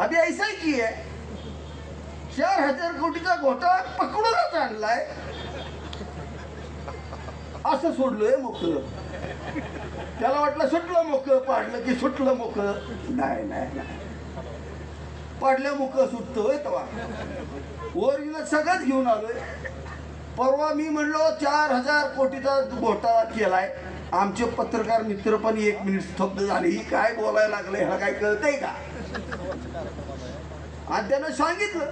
अभि ऐसा ही की आहे चार हजार कोटीचा घोटाळा पकडूनच आणलाय असं सोडलोय मोक त्याला वाटलं सुटलं मोक पाडलं की सुटलं मोकळं नाही नाही नाही. पाडल्या मोकळं सुटतोय तवा ओरिजिनल सगळंच घेऊन आलोय. परवा मी म्हणलो चार हजार कोटीचा घोटाळा केलाय. आमचे पत्रकार मित्र पण एक मिनिट स्तब्ध झाले. ही काय बोलायला लागले ह्याला काय कळतंय का? आणि त्यानं सांगितलं.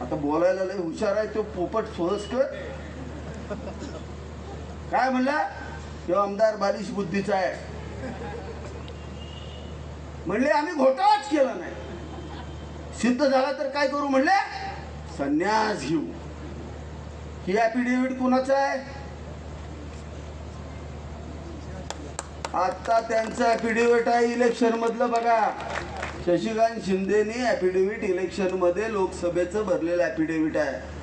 आता बोलायला लय हुशार आहे तो पोपट सोळसकर काय म्हणला? तो आमदार बालिश बुद्धीचा आहे. म्हणले आम्ही घोटाळाच केला नाही. सिद्ध झाला तर काय करू म्हणले? संन्यास घेऊ. ही ॲफिडेव्हिट कोणाचा आहे? आता त्यांचं ॲफिडेव्हिट आहे इलेक्शन मधलं बघा. शशिकांत शिंदेनी ॲफिडेव्हिट इलेक्शनमध्ये लोकसभेचं भरलेलं ॲफिडेव्हिट आहे.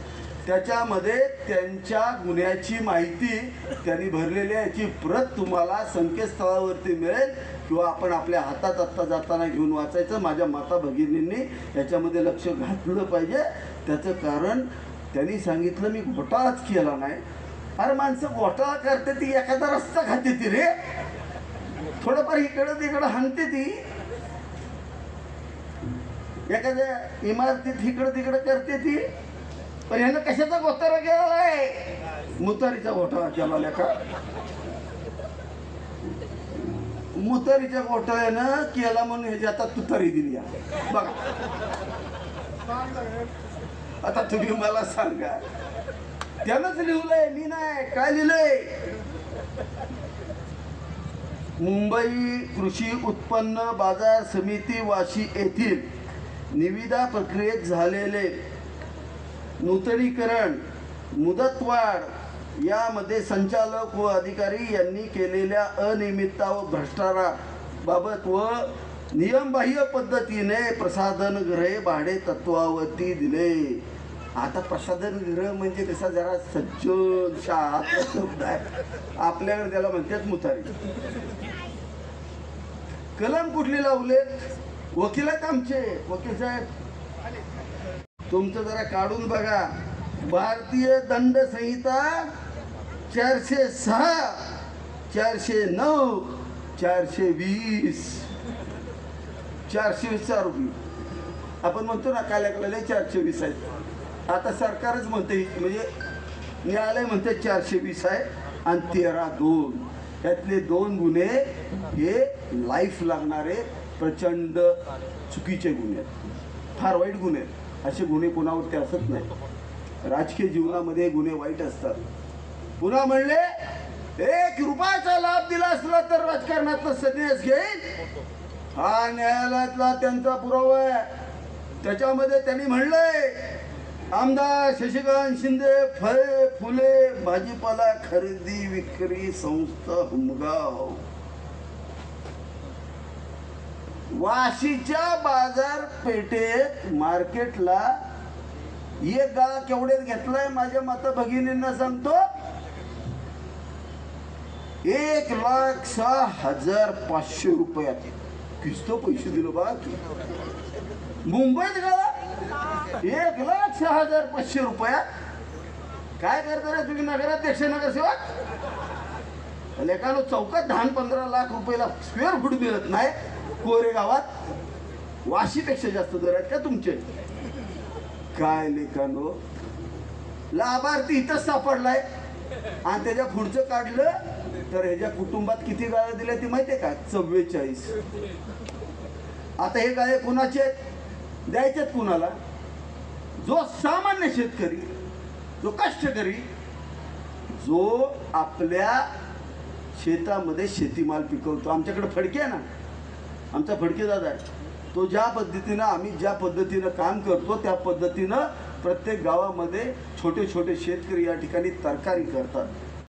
त्याच्यामध्ये त्यांच्या गुन्ह्याची माहिती त्यांनी भरलेली आहे याची प्रत तुम्हाला संकेतस्थळावरती मिळेल किंवा आपण आपल्या हातात आत्ता जाताना घेऊन वाचायचं. माझ्या माता भगिनींनी याच्यामध्ये लक्ष घातलं पाहिजे. त्याचं कारण त्यांनी सांगितलं मी घोटाळाच केला नाही. अरे माणसं घोटाळा करते ती एखादा रस्ता खाते ती रे. थोडंफार इकडं तिकडं हाणते ती. एखाद्या इमारतीत इकडं तिकडं करते ती पण ह्यानं कशाचा गोतारा केला आहे मुतारीचा घोटाळा केला लेखा मुतारीच्या घोटाळ्यानं केला म्हणून ह्याची आता तुतारी दिली आहे. बघा. आता तुम्ही मला सांगा. त्यानंच लिहिलंय मी नाही काय लिहिलंय? मुंबई कृषी उत्पन्न बाजार समिती वाशी येथील निविदा प्रक्रियेत झालेले नूतनीकरण मुदतवाढ यामध्ये संचालक व अधिकारी यांनी केलेल्या अनियमितता व भ्रष्टाचाराबाबत व नियमबाह्य पद्धतीने प्रसाधनगृहे भाडे तत्वावरती दिले. आता प्रसाधनगृह म्हणजे कसा जरा सज्जन शाळा शब्द आहे. आपल्याकडे त्याला म्हणतात मुतारी. कलम कुठली लावलेत? वकील आहेत आमचे वकील साहेब. तुमचं जरा काढून बघा. भारतीय दंड संहिता चारशे सहा चारशे नऊ चारशे वीस. चारशे वीसचा रुपये आपण म्हणतो ना काल्याकडे चारशे वीस आहेत. आता सरकारच म्हणते म्हणजे न्यायालय म्हणते चारशे वीस आहे आणि तेरा दोन. त्यातले दोन गुन्हे हे लाईफ लागणारे प्रचंड चुकीचे गुन्हे आहेत. फार वाईट गुन्हे आहेत. असे गुन्हे कोणावरती असत नाही. राजकीय जीवनामध्ये गुन्हे वाईट असतात. पुन्हा म्हणले एक रुपयाचा लाभ दिला असला तर राजकारणातला संन्यास घेईल हा न्यायालयातला त्यांचा पुरावा आहे. त्याच्यामध्ये त्यांनी म्हणलंय आमदार शशिकांत शिंदे फळे फुले भाजीपाला खरेदी विक्री संस्था हुमगाव. वाशीच्या बाजारपेठेत मार्केटला एक गाळा केवढेच घेतलाय माझ्या माता भगिनींना सांगतो. एक लाख सहा हजार पाचशे रुपयात किस्त पैसे दिलो बा मुंबईत गाळा एक लाख सहा हजार पाचशे रुपयात काय करता रे तुम्ही नगराध्यक्ष नगरसेवक? लेखानो चौकात दहा पंधरा लाख रुपयाला स्क्वेअर फूट मिळत नाही. कोरे गावात वाशीपेक्षा जास्त दर आहेत का तुमचे? काय लेखानो लाभार्थी इथंच सापडलाय. आणि त्याच्या पुढचं काढलं तर ह्याच्या कुटुंबात किती गाळ्या दिल्या ती माहितीये का? चव्वेचाळीस. आता हे गाळे कुणाचे आहेत? द्यायचेत कुणाला? जो सामान्य शेतकरी जो कष्टकरी जो आपल्या शेतामध्ये शेतीमाल पिकवतो. आमच्याकडे फडके आहे ना? आमचा फडकेदादा आहे. तो ज्या पद्धतीनं आम्ही ज्या पद्धतीनं काम करतो त्या पद्धतीनं प्रत्येक गावामध्ये छोटे छोटे शेतकरी या ठिकाणी तरकारी करतात.